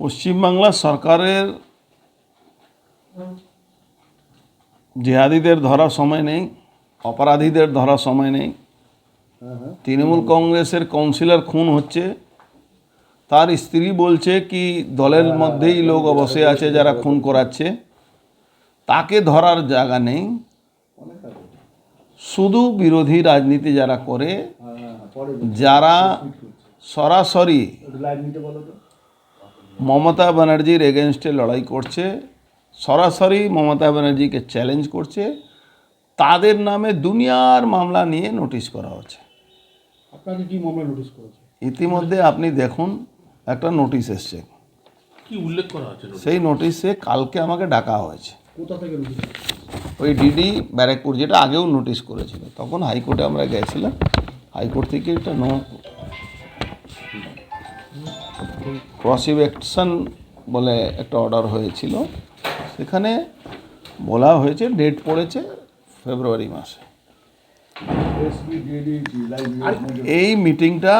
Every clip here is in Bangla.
পশ্চিমবাংলা সরকারের জেহাদিদের ধরার সময় নেই অপরাধীদের ধরার সময় নেই। হ্যাঁ হ্যাঁ তৃণমূল কংগ্রেসের কাউন্সিলর খুন হচ্ছে। তার স্ত্রী বলছে কি দলের মধ্যেই লোক বসে আছে যারা খুন করাচ্ছে। তাকে ধরার জায়গা নেই। শুধু বিরোধী রাজনীতি যারা করে হ্যাঁ হ্যাঁ হ্যাঁ যারা সরাসরি একটু লাইভ নিতে বলো তো মমতা ব্যানার্জির এগেনস্টে লড়াই করছে সরাসরি মমতা ব্যানার্জিকে চ্যালেঞ্জ করছে তাদের নামে দুনিয়ার মামলা নিয়ে নোটিশ করা হচ্ছে। আপনাকে কি মামলা নোটিশ করেছে? ইতিমধ্যে আপনি দেখুন একটা নোটিশ এসছে। কি উল্লেখ করা আছে নোটিশে? সেই নোটিশে কালকে আমাকে ডাকা হয়েছে। কোথা থেকে নোটিশ ওই ডিডি ব্যারাকপুর যেটা আগেও নোটিশ করেছিল। তখন হাইকোর্টে আমরা গেছিলাম হাইকোর্ট থেকে এটা নো প্রসিকিউশন বলে একটা অর্ডার হয়েছিল। সেখানে বলা হয়েছে ডেট পড়েছে ফেব্রুয়ারি মাসে। এই মিটিংটা,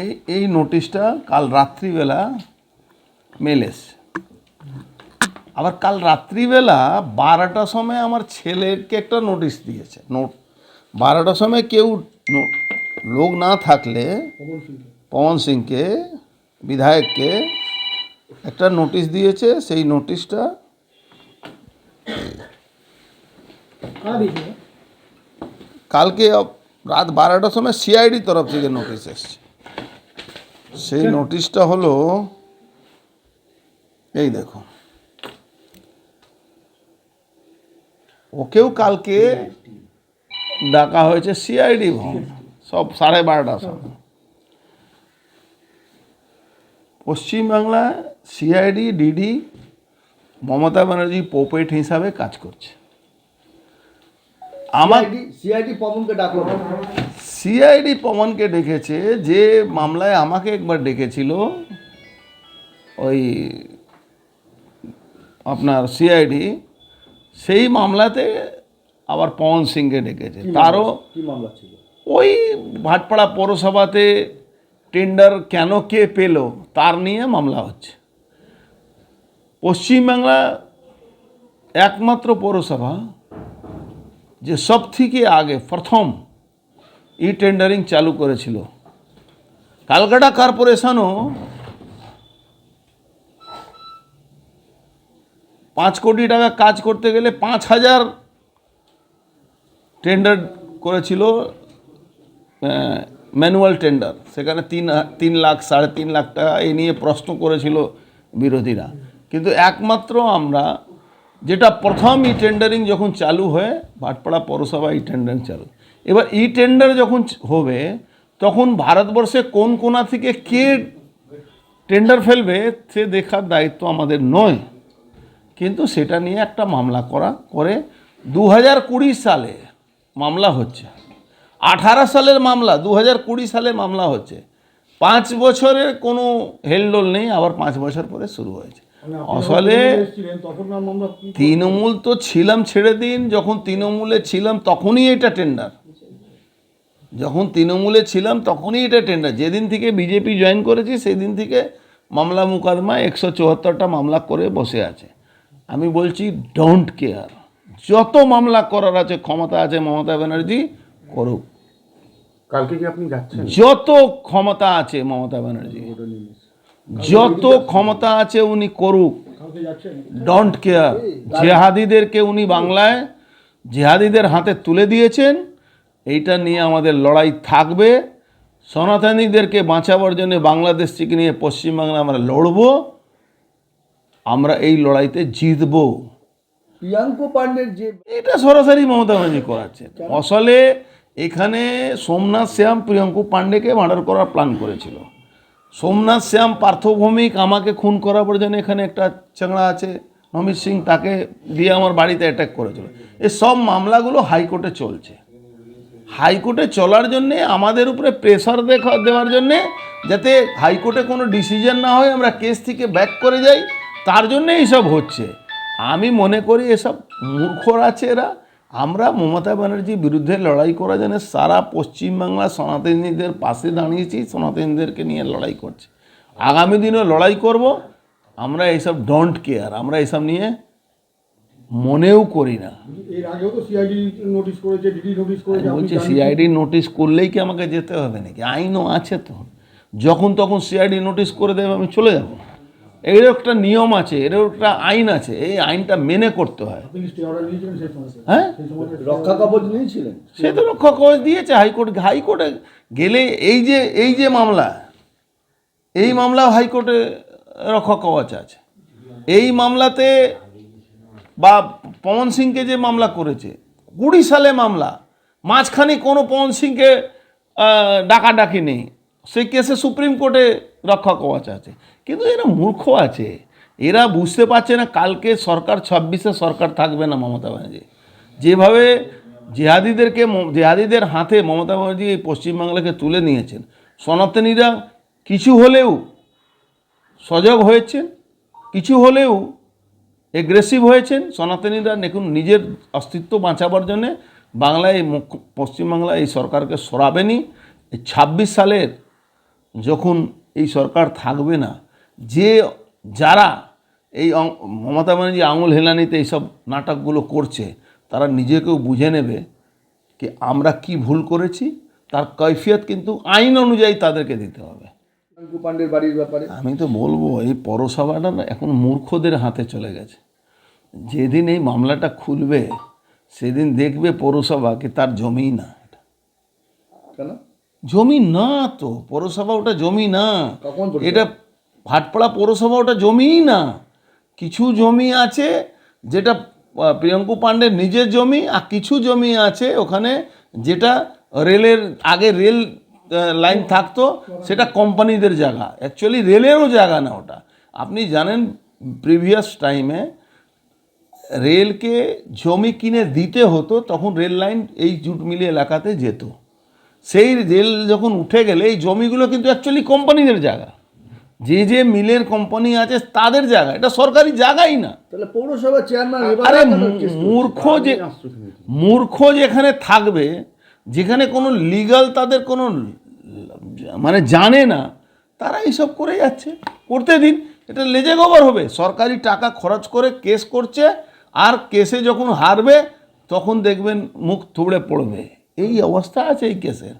এই এই নোটিশটা কাল রাত্রিবেলা মেল এসছে। আবার কাল রাত্রিবেলা বারোটার সময় আমার ছেলেকে একটা নোটিশ দিয়েছে। নোট বারোটার সময় কেউ লোক না থাকলে পবন সিংকে বিধায়ককে একটা নোটিশ দিয়েছে, সেই নোটিশটা কালকে রাত বারোটার সময় সিআইডি তরফ থেকে নোটিশ এসছে। সেই নোটিশটা হলো, এই দেখো। ওকেও কালকে ডাকা হয়েছে সিআইডি ভবন, সব সাড়ে বারোটার সময়। পশ্চিমবাংলায় CID DD Mamata Banerjee puppet হিসাবে কাজ করছে। আমার সিআইডি সিআইডি পবনকে ডাকলো সিআইডি পবনকে ডেকেছে যে মামলায় আমাকে একবার ডেকেছিল ওই আপনার সিআইডি সেই মামলাতে আবার পবন সিংকে ডেকেছে। তারও কি মামলা ছিল? ওই ভাটপাড়া পৌরসভাতে টেন্ডার কেন কে পেল তার নিয়ে মামলা হচ্ছে। পশ্চিমবাংলা একমাত্র পৌরসভা যে সব থেকে আগে প্রথম ই টেন্ডারিং চালু করেছিল। কালকাটা কর্পোরেশনও পাঁচ কোটি টাকা কাজ করতে গেলে পাঁচ হাজার টেন্ডার করেছিল ম্যানুয়াল টেন্ডার। সেখানে তিন তিন লাখ, সাড়ে তিন লাখ টাকা এ নিয়ে প্রশ্ন করেছিল বিরোধীরা। কিন্তু একমাত্র আমরা, যেটা প্রথম ই টেন্ডারিং যখন চালু হয়, ভাটপাড়া পৌরসভা ই টেন্ডারিং চালু। এবার ই টেন্ডার যখন হবে, তখন ভারতবর্ষে কোন কোনা থেকে কে টেন্ডার ফেলবে, সে দেখার দায়িত্ব আমাদের নয়। কিন্তু সেটা নিয়ে একটা মামলা করা, করে দু হাজার কুড়ি সালে মামলা হচ্ছে। আঠারো সালের মামলা দু হাজার কুড়ি সালে মামলা হচ্ছে। পাঁচ বছরের কোনো হেলডোল নেই আবার পাঁচ বছর পরে শুরু হয়েছে। মানে আসলে তৃণমূল তো ছিলাম ছেড়ে দিন যখন তৃণমূলে ছিলাম তখনই এটা টেন্ডার যখন তৃণমূলে ছিলাম তখনই এটা টেন্ডার যেদিন থেকে বিজেপি জয়েন করেছি সেই দিন থেকে মামলা মুকদমা একশো চুয়াত্তরটা মামলা করে বসে আছে। আমি বলছি ডোন্ট কেয়ার যত মামলা করার আছে ক্ষমতা আছে মমতা ব্যানার্জি করুক। কালকে কি আপনি যাচ্ছেন? যত ক্ষমতা আছে মমতা ব্যানার্জি যত ক্ষমতা আছে উনি করুক। কালকে ডোন্ট কেয়ার জেহাদিদেরকে উনি বাংলায় জেহাদিদের হাতে তুলে দিয়েছেন। এইটা নিয়ে আমাদের লড়াই থাকবে। সনাতনীদেরকে বাঁচাবার জন্য বাংলাদেশ থেকে নিয়ে পশ্চিমবাংলা আমরা লড়ব। আমরা এই লড়াইতে জিতবো। প্রিয়াঙ্ক পান্ডের যে এটা সরাসরি মমতা ব্যানার্জি করাচ্ছে আসলে এখানে সোমনাথ শ্যাম প্রিয়ঙ্কু পাণ্ডেকে মার্ডার করার প্ল্যান করেছিল। সোমনাথ শ্যাম পার্থভৌমিক আমাকে খুন করাবার জন্য এখানে একটা চাংড়া আছে, নমিত সিং তাকে দিয়ে আমার বাড়িতে অ্যাটাক করেছিল। এই সব মামলাগুলো হাইকোর্টে চলছে। হাইকোর্টে চলার জন্যে, আমাদের উপরে প্রেশার দেখা, দেওয়ার জন্যে, যাতে হাইকোর্টে কোনো ডিসিশন না হয়, আমরা কেস থেকে ব্যাক করে যাই, তার জন্যে এইসব হচ্ছে। আমি মনে করি এসব মূর্খর আছে এরা। আমরা মমতা ব্যানার্জির বিরুদ্ধে লড়াই করার জন্য সারা পশ্চিমবাংলা সনাতনীদের পাশে দাঁড়িয়েছি সনাতনীদেরকে নিয়ে লড়াই করছে। আগামী দিনে লড়াই করব। আমরা এইসব ডোন্ট কেয়ার আমরা এইসব নিয়ে মনেও করি না। এর আগেও তো সিআইডি নোটিশ করেছে ডিডি নোটিশ করেছে আমি বলছি সিআইডি নোটিশ করলেই কি আমাকে যেতে হবে নাকি? আইনও আছে তো। যখন তখন সিআইডি নোটিশ করে দেবে আমি চলে যাব। এর একটা নিয়ম আছে এর একটা আইন আছে এই আইনটা মেনে করতে হয়। হ্যাঁ? রক্ষা কবচ নিয়েছিলেন? সে তো রক্ষা কবচ দিয়েছে হাইকোর্ট হাইকোর্টে গেলে এই যে এই যে মামলা এই মামলা হাইকোর্টে রক্ষা কবচ আছে। এই মামলাতে বা পবন সিংকে যে মামলা করেছে কুড়ি সালে মামলা মাঝখানে কোনো পবন সিংকে আহ, ডাকাডাকি নেই। সেই কেসে সুপ্রিম কোর্টে রক্ষা কবচ আছে। কিন্তু এরা মূর্খ আছে। এরা বুঝতে পারছে না কালকে সরকার, ছাব্বিশে সরকার থাকবে না মমতা ব্যানার্জি। যেভাবে জেহাদিদেরকে জেহাদিদের হাতে মমতা ব্যানার্জি এই পশ্চিমবাংলাকে তুলে নিয়েছেন, সনাতনীরা কিছু হলেও সজাগ হয়েছেন, কিছু হলেও এগ্রেসিভ হয়েছেন। সনাতনীরা দেখুন, নিজের অস্তিত্ব বাঁচাবার জন্যে বাংলায় এই পশ্চিমবাংলায় এই সরকারকে সরাবেনি। এই ছাব্বিশ সালের যখন এই সরকার থাকবে না যে যারা এই মমতা ব্যানার্জি আঙুল হেলানিতে এইসব নাটকগুলো করছে তারা নিজেকেও বুঝে নেবে কি আমরা কি ভুল করেছি তার কৈফিয়ত কিন্তু আইন অনুযায়ী তাদেরকে দিতে হবে। পান্ডের বাড়ির ব্যাপারে? আমি তো বলব এই পৌরসভাটা না এখন মূর্খদের হাতে চলে গেছে। যেদিন এই মামলাটা খুলবে সেদিন দেখবে পৌরসভা কি তার জমি না এটা। কেন? জমি না তো পৌরসভা ওটা জমি না? এটা ভাটপাড়া পৌরসভা ওটা জমিই না। কিছু জমি আছে যেটা প্রিয়ঙ্কু পাণ্ডের নিজের জমি আর কিছু জমি আছে ওখানে যেটা রেলের আগে রেল লাইন থাকতো, সেটা কোম্পানিদের জায়গা। অ্যাকচুয়ালি রেলেরও জায়গা না ওটা। আপনি জানেন প্রিভিয়াস টাইমে রেলকে জমি কিনে দিতে হতো, তখন রেল লাইন এই জুট মিলি এলাকাতে যেত। সেই রেল যখন উঠে গেলে এই জমিগুলো কিন্তু অ্যাকচুয়ালি কোম্পানিদের জায়গা। যে যে মিলের কোম্পানি আছে তাদের জায়গা। এটা সরকারি জায়গাই না। তাহলে পৌরসভার চেয়ারম্যান আরে মূর্খ যে মূর্খ যেখানে থাকবে যেখানে কোনো লিগাল তাদের কোনো মানে জানে না তারা এইসব করে যাচ্ছে। করতে দিন এটা লেজে গোবর হবে। সরকারি টাকা খরচ করে কেস করছে আর কেসে যখন হারবে তখন দেখবেন মুখ থুবড়ে পড়বে। এই অবস্থা আছে এই কেসের।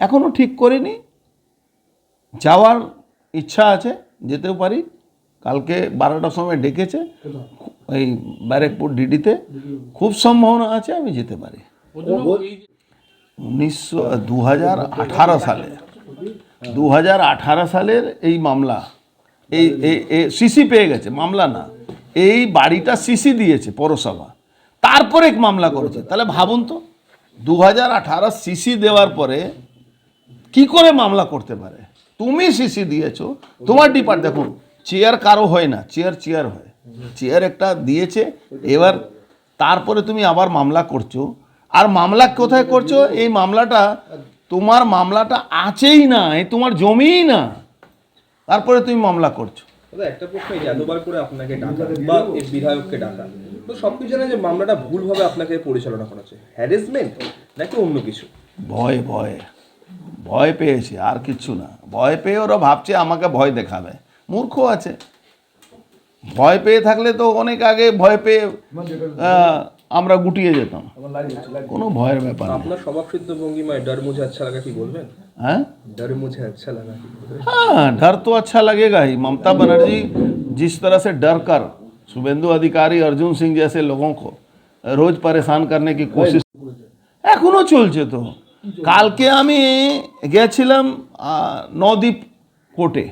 এখনও ঠিক করিনি। যাওয়ার ইচ্ছা আছে যেতেও পারি। কালকে বারোটার সময় ডেকেছে ওই ব্যারেকপুর ডিডিতে। খুব সম্ভাবনা আছে আমি যেতে পারি। উনিশশো দু হাজার আঠারো সালে। দু হাজার আঠারো সালের এই মামলা এই সিসি পেয়ে গেছে। মামলা না। এই বাড়িটা সিসি দিয়েছে পৌরসভা। তারপরে এক মামলা করেছে। তাহলে ভাবুন তো দু হাজার আঠারো সিসি দেওয়ার পরে কি করে মামলা করতে পারে? তুমি সিসি দিয়েছ তোমার ডিপার্ট দেখুন চেয়ার কারও হয় না চেয়ার চেয়ার হয়। চেয়ার একটা দিয়েছে এবার তারপরে তুমি আবার মামলা করছ। আর মামলা কোথায় করছ? এই মামলাটা তোমার মামলাটা আছেই না এই তোমার জমিই না। তারপরে তুমি মামলা করছ। একটা প্রশ্ন এই করে আপনাকে ডাকা বা বিধায়ককে ডাকা তো সবকিছু জানে যে মামলাটা ভুলভাবে আপনাকে পরিচালনা করা হচ্ছে। হ্যারাসমেন্ট নাকি অন্য কিছু? ভয় ভয়। ভয় পেয়েছে আর কিচ্ছু না। ভয় পেয়ে ওরা ভাবছে আমাকে ভয় দেখাবে। মূর্খ আছে। ভয় পেয়ে থাকলে তো অনেক আগে ভয় পেয়ে আমরা গুটিয়ে যেতাম। কোনো ভয়ের ব্যাপার আপনার হ্যাঁ? ডর মুঝে আচ্ছা লাগা হ্যাঁ ডর তো আচ্ছা লাগেগাই মমতা ব্যানার্জি জিস তরহ সে ডর কর শুভেন্দু অধিকারী অর্জুন সিং জেসে লোক রোজ পরেশান করার কোশিশ এখনও চলছে তো। কালকে আমি গেছিলাম আহ, নদীপ কোর্টে।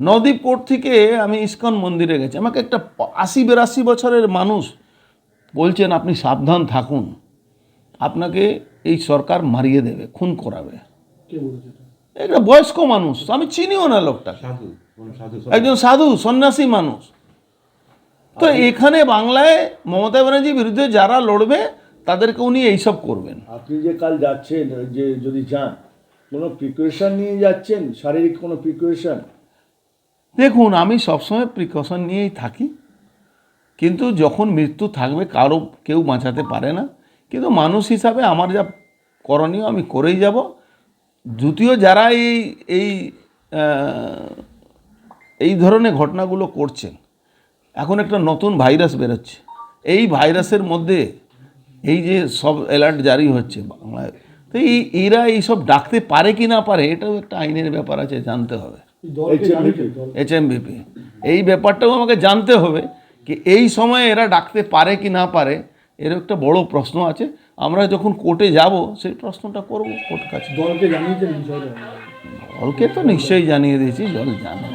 নদীপ কোর্ট থেকে আমি ইস্কন মন্দিরে গেছি। আমাকে একটা আশি বিরাশি বছরের মানুষ বলছেন আপনি সাবধান থাকুন। আপনাকে এই সরকার মারিয়ে দেবে খুন করাবে। কে বলেছে এটা? একটা বয়স্ক মানুষ। আমি চিনিও না লোকটা। একজন সাধু সন্ন্যাসী মানুষ। তো এখানে বাংলায় মমতা ব্যানার্জির বিরুদ্ধে যারা লড়বে তাদেরকে উনি এইসব করবেন। আপনি যে কাল যাচ্ছেন যে যদি যান কোনো প্রিপারেশন নিয়ে যাচ্ছেন? শারীরিক কোনো প্রিপারেশন দেখুন আমি সবসময় প্রিকশন নিয়েই থাকি। কিন্তু যখন মৃত্যু থাকবে কারও কেউ বাঁচাতে পারে না। কিন্তু মানুষ হিসাবে আমার যা করণীয় আমি করেই যাব। দ্বিতীয় যারা এই এই এই ধরনের ঘটনাগুলো করছেন এখন একটা নতুন ভাইরাস বেরোচ্ছে। এই ভাইরাসের মধ্যে এই যে সব অ্যালার্ট জারি হচ্ছে বাংলায় তো এই এরা এইসব ডাকতে পারে কি না পারে এটাও একটা আইনের ব্যাপার আছে জানতে হবে। এই দলকে HMVP জানিয়েছে এইচএমবিপি এই ব্যাপারটাও আমাকে জানতে হবে কি এই সময়ে এরা ডাকতে পারে কি না পারে এর একটা বড় প্রশ্ন আছে। আমরা যখন কোর্টে যাব সেই প্রশ্নটা করব কোর্ট কাছে। দলকে বিষয়টা? জলকে তো নিশ্চয়ই জানিয়ে দিয়েছি জল জানে।